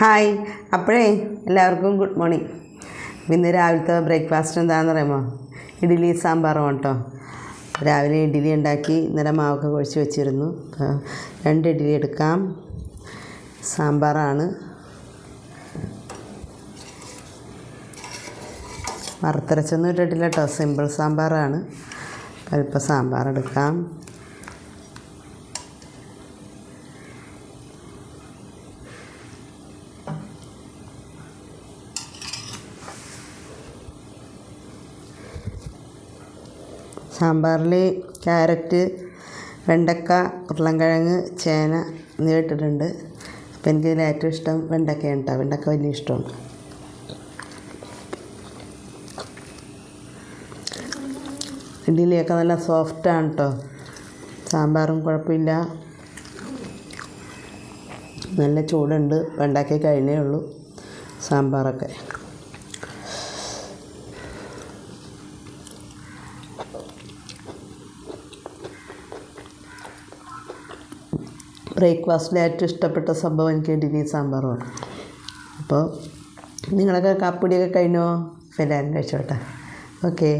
Hi. അപ്പോഴേ എല്ലാവർക്കും good morning. ഇന്ന് രാവിലത്തെ ബ്രേക്ക്ഫാസ്റ്റ് എന്താണെന്ന് പറയുമ്പോൾ ഇഡ്ഡലി സാമ്പാറും കേട്ടോ രാവിലെ ഇഡ്ഡലി ഉണ്ടാക്കി ഇന്നലെ മാവൊക്കെ കുഴച്ച് വെച്ചിരുന്നു. രണ്ട് ഇഡ്ഡലി എടുക്കാം. സാമ്പാറാണ്. വറുത്തരച്ചൊന്നും ഇട്ടിട്ടില്ല കേട്ടോ സിമ്പിൾ സാമ്പാറാണ്. അല്പം സാമ്പാർ എടുക്കാം. സാമ്പാറിൽ ക്യാരറ്റ് വെണ്ടക്ക ഉരുളൻകിഴങ്ങ് ചേന എന്നിവ ഇട്ടിട്ടുണ്ട്. അപ്പോൾ എനിക്കിതിൽ ഏറ്റവും ഇഷ്ടം വെണ്ടക്കയാണ് കേട്ടോ വെണ്ടക്ക വലിയ ഇഷ്ടമാണ്. ഇഡ്ഡലിയൊക്കെ നല്ല സോഫ്റ്റാണ് കേട്ടോ സാമ്പാറും കുഴപ്പമില്ല. നല്ല ചൂടുണ്ട്. വെണ്ടയ്ക്ക കഴിഞ്ഞേ ഉള്ളൂ. സാമ്പാറൊക്കെ. ബ്രേക്ക്ഫാസ്റ്റിൽ ഏറ്റവും ഇഷ്ടപ്പെട്ട സംഭവം എനിക്ക് ഇഡ്ഡലി സാമ്പാറുമാണ്. അപ്പോൾ നിങ്ങളൊക്കെ കാപ്പിടിയൊക്കെ കഴിഞ്ഞോ? ഫിലാൻ കഴിച്ചോട്ടെ. ഓക്കേ.